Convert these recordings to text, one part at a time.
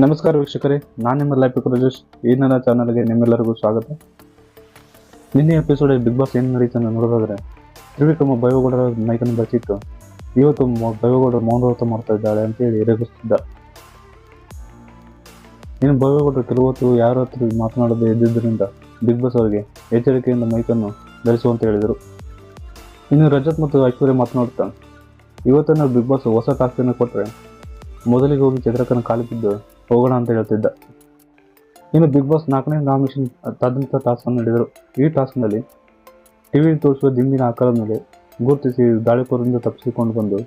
ನಮಸ್ಕಾರ ವೀಕ್ಷಕರೇ, ನಾನು ನಿಮ್ಮ ಲೈಫ್ ರಜೇಶ್. ಈ ನನ್ನ ಚಾನಲ್ಗೆ ನಿಮ್ಮೆಲ್ಲರಿಗೂ ಸ್ವಾಗತ. ನಿನ್ನೆ ಎಪಿಸೋಡ್ ಬಿಗ್ ಬಾಸ್ ಏನು ನಡೀತು ಅಂತ ನೋಡೋದಾದ್ರೆ, ತ್ರಿವಿಕ್ರಮ ಬೈವಗೌಡರ ಮೈಕನ್ನು ಬಚ್ಚಿಟ್ಟು ಇವತ್ತು ಬೈವಗೌಡರು ಮೌನವ್ರತ ಮಾಡ್ತಾ ಇದ್ದಾಳೆ ಅಂತೇಳಿ ರೇಗಿಸ್ತಿದ್ದ ಇನ್ನು ಬೈವಗೌಡರು ಕೆಲವು ಹೊತ್ತು ಯಾರ ಹತ್ರ ಮಾತನಾಡದೆ ಇದ್ದಿದ್ದರಿಂದ ಬಿಗ್ ಬಾಸ್ ಅವರಿಗೆ ಎಚ್ಚರಿಕೆಯಿಂದ ಮೈಕನ್ನು ಧರಿಸುವಂತ ಹೇಳಿದರು. ಇನ್ನು ರಜತ್ ಮತ್ತು ಐಶ್ವರ್ಯ ಮಾತನಾಡುತ್ತಾ, ಇವತ್ತನ್ನು ಬಿಗ್ ಬಾಸ್ ಹೊಸ ಟಾಸ್ಕನ್ನು ಕೊಟ್ಟರೆ ಮೊದಲಿಗೆ ಹೋಗಿ ಚಂದ್ರಕನ ಕಾಲು ಬಿದ್ದು ಹೋಗೋಣ ಅಂತ ಹೇಳ್ತಿದ್ದ. ಇನ್ನು ಬಿಗ್ ಬಾಸ್ ನಾಲ್ಕನೇ ನಾಮಿನೇಷನ್ ತದಂಥ ಟಾಸ್ಕ್ ಅನ್ನು ನಡೆದರು ಈ ಟಾಸ್ಕ್ನಲ್ಲಿ ಟಿವಿ ತೋರಿಸುವ ದಿಂಬಿನ ಆಕಾರದ ಮೇಲೆ ಗುರುತಿಸಿ ದಾಳಿಕೋರಿಂದ ತಪ್ಪಿಸಿಕೊಂಡು ಬಂದು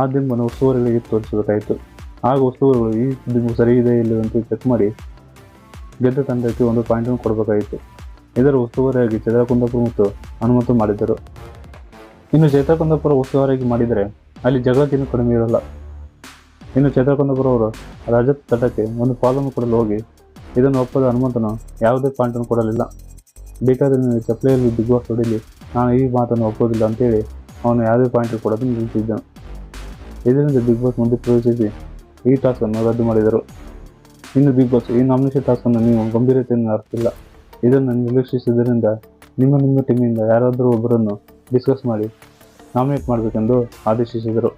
ಆ ದಿಂಬನ್ನು ಉಸ್ತುವಾರಿಗಳಿಗೆ ತೋರಿಸಬೇಕಾಯಿತು. ಆಗ ಉಸ್ತುವಾರಿಗಳು ಈ ದಿಂಬು ಸರಿ ಇದೆ ಇಲ್ಲ ಅಂತ ಚೆಕ್ ಮಾಡಿ ಗೆದ್ದ ತಂಡಕ್ಕೆ ಒಂದು ಪಾಯಿಂಟನ್ನು ಕೊಡಬೇಕಾಯಿತು. ಇದರ ಉಸ್ತುವಾರಿಯಾಗಿ ಚಂದ್ರಕುಂದಪುರ ಮತ್ತು ಅನುಮತಿ ಮಾಡಿದ್ದರು. ಇನ್ನು ಚೇತಕುಂದಪುರ ಉಸ್ತುವಾರಿಯಾಗಿ ಮಾಡಿದರೆ ಅಲ್ಲಿ ಜಗಳಕ್ಕಿನ್ನೂ ಕಡಿಮೆ ಇರಲ್ಲ. ಇನ್ನು ಚಂದ್ರಕುಂದಪುರ ಅವರು ರಜತ್ ತಟಕ್ಕೆ ಒಂದು ಪಾಲನ್ನು ಕೊಡಲು ಹೋಗಿ, ಇದನ್ನು ಒಪ್ಪದ ಹನುಮಂತನು ಯಾವುದೇ ಪಾಯಿಂಟನ್ನು ಕೊಡಲಿಲ್ಲ. ಬೇಕಾದ್ರೆ ನೀವು ಚಪ್ಪಲಿಯಲ್ಲಿ ಬಿಗ್ ಬಾಸ್ ಹೊಡೀಲಿ ನಾನು ಈ ಮಾತನ್ನು ಒಪ್ಪೋದಿಲ್ಲ ಅಂತೇಳಿ ಅವನು ಯಾವುದೇ ಪಾಯಿಂಟ್ ಕೊಡೋದನ್ನು ನಿಲ್ಲಿಸಿದ್ದನು ಇದರಿಂದ ಬಿಗ್ ಬಾಸ್ ಮುಂದೆ ಪ್ರವೇಶಿಸಿ ಈ ಟಾಸ್ಕನ್ನು ರದ್ದು ಮಾಡಿದರು. ಇನ್ನು ಬಿಗ್ ಬಾಸ್ ಈ ನಾಮಿನೇಷನ್ ಟಾಸ್ಕನ್ನು ನೀವು ಗಂಭೀರತೆಯನ್ನು ಅರ್ಥಿಲ್ಲ ಇದನ್ನು ನಿರ್ಲಕ್ಷಿಸಿದ್ದರಿಂದ ನಿಮ್ಮ ನಿಮ್ಮ ಟೀಮಿಂದ ಯಾರಾದರೂ ಒಬ್ಬರನ್ನು ಡಿಸ್ಕಸ್ ಮಾಡಿ ನಾಮಿನೇಟ್ ಮಾಡಬೇಕೆಂದು ಆದೇಶಿಸಿದರು.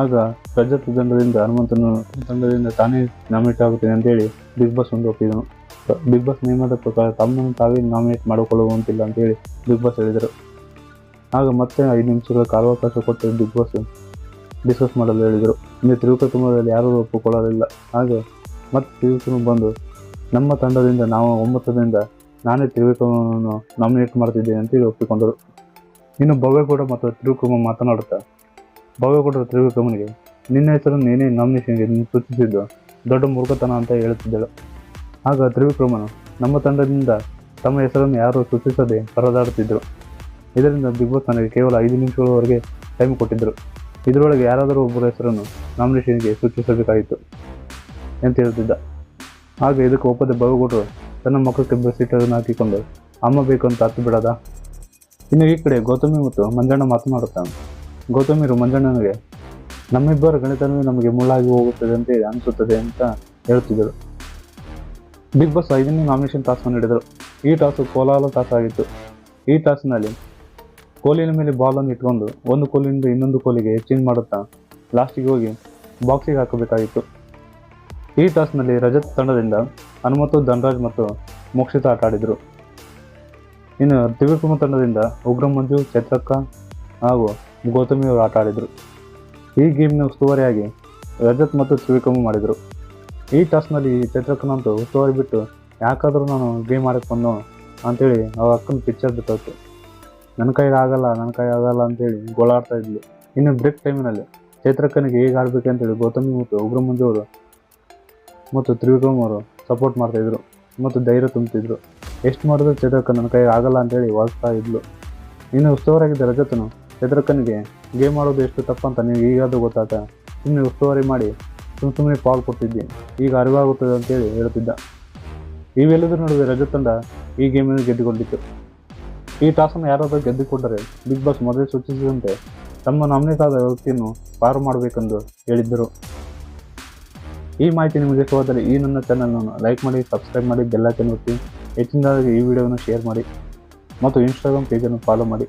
ಆಗ ರಜತ್ ತಂಡದಿಂದ ಹನುಮಂತನು ತಂಡದಿಂದ ತಾನೇ ನಾಮಿನೇಟ್ ಆಗುತ್ತೇನೆ ಅಂತೇಳಿ ಬಿಗ್ ಬಾಸ್ ಒಂದು ಒಪ್ಪಿದನು. ಬಿಗ್ ಬಾಸ್ ನಿಯಮದ ಪ್ರಕಾರ ತಮ್ಮನ್ನು ತಾವೇ ನಾಮಿನೇಟ್ ಮಾಡಿಕೊಳ್ಳುವಂತಿಲ್ಲ ಅಂತೇಳಿ ಬಿಗ್ ಬಾಸ್ ಹೇಳಿದರು. ಆಗ ಮತ್ತೆ ಐದು ನಿಮಿಷಗಳ ಕಾಲಾವಕಾಶ ಕೊಟ್ಟು ಬಿಗ್ ಬಾಸ್ ಡಿಸ್ಕಸ್ ಮಾಡಲು ಹೇಳಿದರು. ಇನ್ನು ತಿರುಪತಿಮದಲ್ಲಿ ಯಾರೂ ಒಪ್ಪಿಕೊಳ್ಳಲಿಲ್ಲ. ಹಾಗೆ ಮತ್ತೆ ತಿರುಪತಿ ಬಂದು, ನಮ್ಮ ತಂಡದಿಂದ ನಾವು ಒಮ್ಮತದಿಂದ ನಾನೇ ತ್ರಿವಿಕ್ರಮವನ್ನು ನಾಮಿನೇಟ್ ಮಾಡ್ತಿದ್ದೇನೆ ಅಂತೇಳಿ ಒಪ್ಪಿಕೊಂಡರು. ಇನ್ನು ಭವ್ಯಗೌಡ ಮತ್ತು ತ್ರಿವಿಕ್ರಮ ಮಾತನಾಡುತ್ತಾ ಭವ್ಯಗೌಡರ ತ್ರಿವಿಕ್ರಮನಿಗೆ ನಿನ್ನ ಹೆಸರನ್ನು ನೀನೇ ನಾಮಿನೇಷನ್ಗೆ ಸೂಚಿಸಿದ್ದು ದೊಡ್ಡ ಮೂರ್ಖತನ ಅಂತ ಹೇಳುತ್ತಿದ್ದಳು. ಆಗ ತ್ರಿವಿಕ್ರಮನು ನಮ್ಮ ತಂಡದಿಂದ ತಮ್ಮ ಹೆಸರನ್ನು ಯಾರೂ ಸೂಚಿಸದೆ ಪರದಾಡುತ್ತಿದ್ದರು. ಇದರಿಂದ ಬಿಗ್ ಬಾಸ್ ನನಗೆ ಕೇವಲ ಐದು ನಿಮಿಷಗಳವರೆಗೆ ಟೈಮ್ ಕೊಟ್ಟಿದ್ದರು. ಇದರೊಳಗೆ ಯಾರಾದರೂ ಒಬ್ಬರ ಹೆಸರನ್ನು ನಾಮಿನೇಷನ್ಗೆ ಸೂಚಿಸಬೇಕಾಯಿತು ಅಂತ ಹೇಳುತ್ತಿದ್ದ. ಆಗ ಇದಕ್ಕೆ ಒಪ್ಪದೆ ಭವ್ಯಗೌಡರು ತನ್ನ ಮಕ್ಕಳಿಗೆ ಬೆಸ್ಸೀಟನ್ನು ಹಾಕಿಕೊಂಡು, ಅಮ್ಮ ಬೇಕು ಅಂತ ಹತ್ತು ಬಿಡದ. ಇನ್ನು ಈ ಕಡೆ ಗೌತಮಿ ಮತ್ತು ಮಂಜಣ್ಣ ಮಾತನಾಡುತ್ತಾನೆ ಗೌತಮಿರು ಮಂಜಣ್ಣನಿಗೆ ನಮ್ಮಿಬ್ಬರ ಗಣಿತನೂ ನಮಗೆ ಮುಳ್ಳಾಗಿ ಹೋಗುತ್ತದೆ ಅಂತ ಅನಿಸುತ್ತದೆ ಅಂತ ಹೇಳುತ್ತಿದ್ದರು ಬಿಗ್ ಬಾಸ್ ಐದನೇ ನಾಮಿನೇಷನ್ ಟಾಸ್ಕ್ ನೀಡಿದರು ಈ ಟಾಸ್ ಕೋಲಾಲ ಟಾಸ್ ಆಗಿತ್ತು. ಈ ಟಾಸ್ನಲ್ಲಿ ಕೋಲಿನ ಮೇಲೆ ಬಾಲನ್ನು ಇಟ್ಕೊಂಡು ಒಂದು ಕೋಲಿನಿಂದ ಇನ್ನೊಂದು ಕೋಲಿಗೆ ಚೇಂಜ್ ಮಾಡುತ್ತಾ ಲಾಸ್ಟಿಗೆ ಹೋಗಿ ಬಾಕ್ಸಿಗೆ ಹಾಕಬೇಕಾಗಿತ್ತು. ಈ ಟಾಸ್ನಲ್ಲಿ ರಜತ್ ತಂಡದಿಂದ ಹನುಮಂತು, ಧನರಾಜ್ ಮತ್ತು ಮೋಕ್ಷಿತ ಆಟ ಆಡಿದರು. ಇನ್ನು ತ್ರಿವಿಕ್ರಮ ತಂಡದಿಂದ ಉಗ್ರ ಮಂಜು ಚೈತ್ರಕ್ಕ ಹಾಗೂ ಗೌತಮಿ ಅವರು ಆಟ ಆಡಿದರು. ಈ ಗೇಮ್ನ ಉಸ್ತುವಾರಿಯಾಗಿ ರಜತ್ ಮತ್ತು ತ್ರಿವಿಕ್ರಮ ಮಾಡಿದರು. ಈ ಟಾಸ್ನಲ್ಲಿ ಚೈತ್ರಕ್ಕನಂತೂ ಉಸ್ತುವಾರಿ ಬಿಟ್ಟು ಯಾಕಾದರೂ ನಾನು ಗೇಮ್ ಆಡಕ್ಕೆ ಬಂದು ಅಂಥೇಳಿ ಅವ್ರ ಅಕ್ಕನ ಪಿಕ್ಚರ್ ಬಿಟ್ಟೋಯ್ತು ನನ್ನ ಕೈಗೆ ಆಗಲ್ಲ ನನ್ನ ಕೈ ಆಗಲ್ಲ ಅಂತೇಳಿ ಗೋಳಾಡ್ತಾ ಇದ್ಲು. ಇನ್ನು ಬ್ರೇಕ್ ಟೈಮಿನಲ್ಲಿ ಚೈತ್ರಕ್ಕನಿಗೆ ಹೇಗೆ ಆಡಬೇಕು ಅಂತೇಳಿ ಗೌತಮಿ ಮತ್ತು ಉಗ್ರ ಮಂಜು ಅವರು ಮತ್ತು ತ್ರಿವಿಕ್ರಮ್ ಅವರು ಸಪೋರ್ಟ್ ಮಾಡ್ತಾಯಿದ್ರು ಮತ್ತು ಧೈರ್ಯ ತುಂಬ್ತಿದ್ರು. ಎಷ್ಟು ಮಾಡಿದ್ರು ಚೈತ್ರಕ್ಕ ನನ್ನ ಕೈಗೆ ಆಗಲ್ಲ ಅಂತೇಳಿ ವಾಸ್ತಾ ಇದ್ಲು. ಇನ್ನು ಉತ್ಸವರಾಗಿದ್ದ ರಜತನು ಚಂದ್ರಕ್ಕನಿಗೆ ಗೇಮ್ ಆಡೋದು ಎಷ್ಟು ತಪ್ಪಂತ ನೀವು ಈಗಾದರೂ ಗೊತ್ತಾಗ ಸುಮ್ಮನೆ ಉಸ್ತುವಾರಿ ಮಾಡಿ ಸುಮ್ಮ ಸುಮ್ಮನೆ ಪಾಲ್ ಕೊಡ್ತಿದ್ದೆ ಈಗ ಅರಿವಾಗುತ್ತದೆ ಅಂತೇಳಿ ಹೇಳುತ್ತಿದ್ದ. ಇವೆಲ್ಲದರ ನಡುವೆ ರಜತ್ ತಂಡ ಈ ಗೇಮನ್ನು ಗೆದ್ದುಕೊಂಡಿತ್ತು. ಈ ಟಾಸನ್ನು ಯಾರಾದರೂ ಗೆದ್ದುಕೊಂಡರೆ ಬಿಗ್ ಬಾಸ್ ಮೊದಲೇ ಸೂಚಿಸಿದಂತೆ ತಮ್ಮ ನಾಮಿನೇಟ್ ಆದ ಪಾರು ಮಾಡಬೇಕೆಂದು ಹೇಳಿದ್ದರು. ಈ ಮಾಹಿತಿ ನಿಮಗೆ ಇಷ್ಟವಾದರೆ ಈ ನನ್ನ ಚಾನಲನ್ನು ಲೈಕ್ ಮಾಡಿ ಸಬ್ಸ್ಕ್ರೈಬ್ ಮಾಡಿ ಬೆಲ್ಲೈಕನ್ ಒತ್ತಿ. ಹೆಚ್ಚಿನದಾಗಿ ಈ ವಿಡಿಯೋವನ್ನು ಶೇರ್ ಮಾಡಿ. ಮತ್ತು ಇನ್ಸ್ಟಾಗ್ರಾಮ್ ಪೇಜನ್ನು ಫಾಲೋ ಮಾಡಿ.